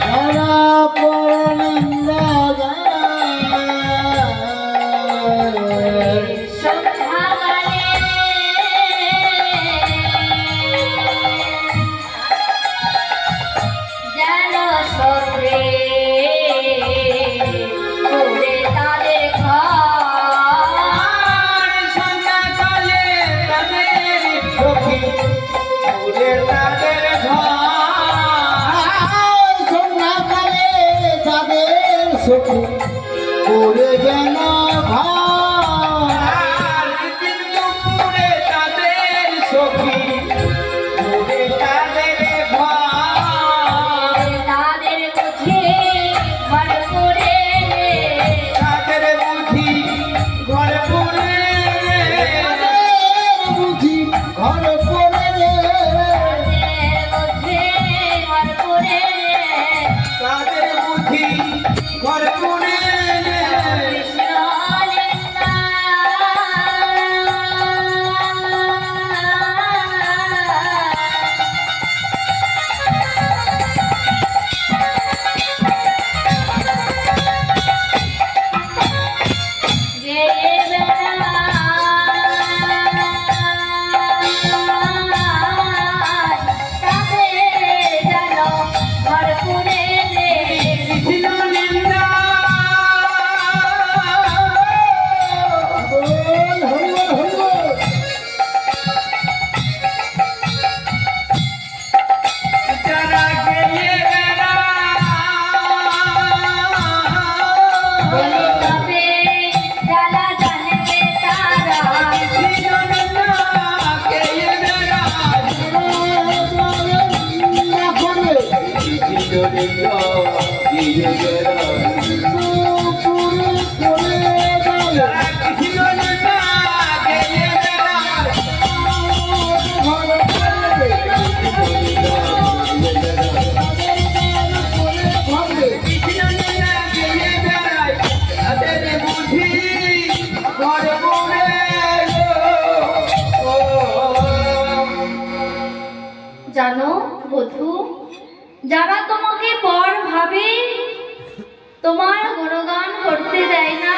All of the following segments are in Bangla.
যারা সখী। জানো বধু যারা তোমাকে পর ভাবে, তোমার গুণগান করতে দেয় না।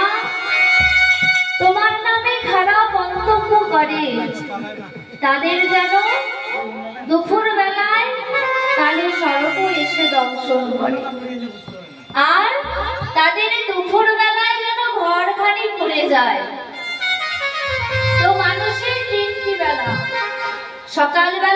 তোমার নামে খারাপ মন্তব্য করে। তাদের যেন দুপুর বেলায় কালো সড়ক এসে দংশন করে। আর তাদের দুপুর বেলায় যেন ঘরখানি পুড়ে যায়। তো মানুষের তিনটি বেলা। সকালবেলা